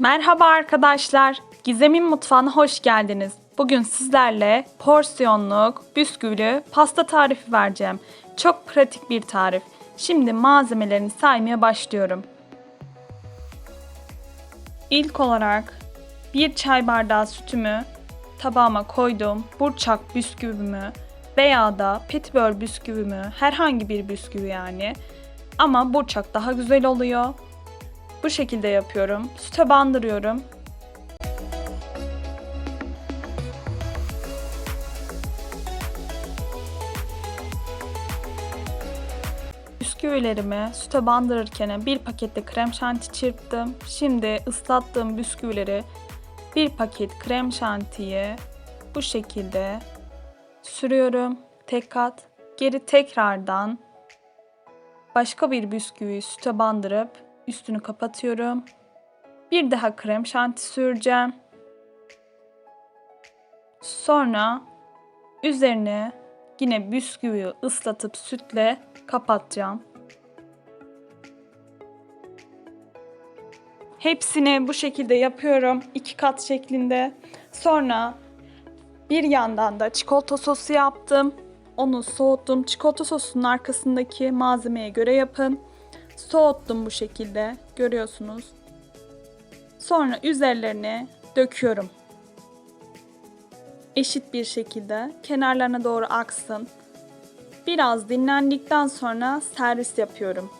Merhaba arkadaşlar. Gizem'in mutfağına hoş geldiniz. Bugün sizlerle porsiyonluk, bisküvili pasta tarifi vereceğim. Çok pratik bir tarif. Şimdi malzemelerini saymaya başlıyorum. İlk olarak bir çay bardağı sütümü tabağıma koydum. Burçak bisküvimi veya da petibör bisküvimi, herhangi bir bisküvi yani. Ama burçak daha güzel oluyor. Bu şekilde yapıyorum. Süte bandırıyorum. Bisküvilerimi süte bandırırken bir pakette krem şanti çırptım. Şimdi ıslattığım bisküvileri bir paket krem şantiyi bu şekilde sürüyorum. Tek kat. Geri tekrardan başka bir bisküviyi süte bandırıp üstünü kapatıyorum. Bir daha krem şanti süreceğim. Sonra üzerine yine bisküviyi ıslatıp sütle kapatacağım. Hepsini bu şekilde yapıyorum. iki kat şeklinde. Sonra bir yandan da çikolata sosu yaptım. Onu soğuttum. Çikolata sosunun arkasındaki malzemeye göre yapın. Soğuttum bu şekilde. Görüyorsunuz. Sonra üzerlerine döküyorum. Eşit bir şekilde kenarlarına doğru aksın. Biraz dinlendikten sonra servis yapıyorum.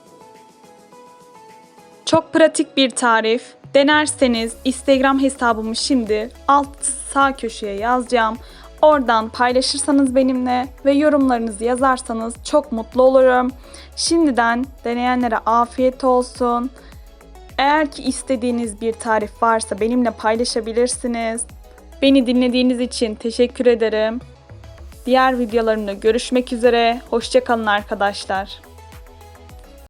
Çok pratik bir tarif. Denerseniz Instagram hesabımı şimdi alt sağ köşeye yazacağım. Oradan paylaşırsanız benimle ve yorumlarınızı yazarsanız çok mutlu olurum. Şimdiden deneyenlere afiyet olsun. Eğer ki istediğiniz bir tarif varsa benimle paylaşabilirsiniz. Beni dinlediğiniz için teşekkür ederim. Diğer videolarımda görüşmek üzere. Hoşçakalın arkadaşlar.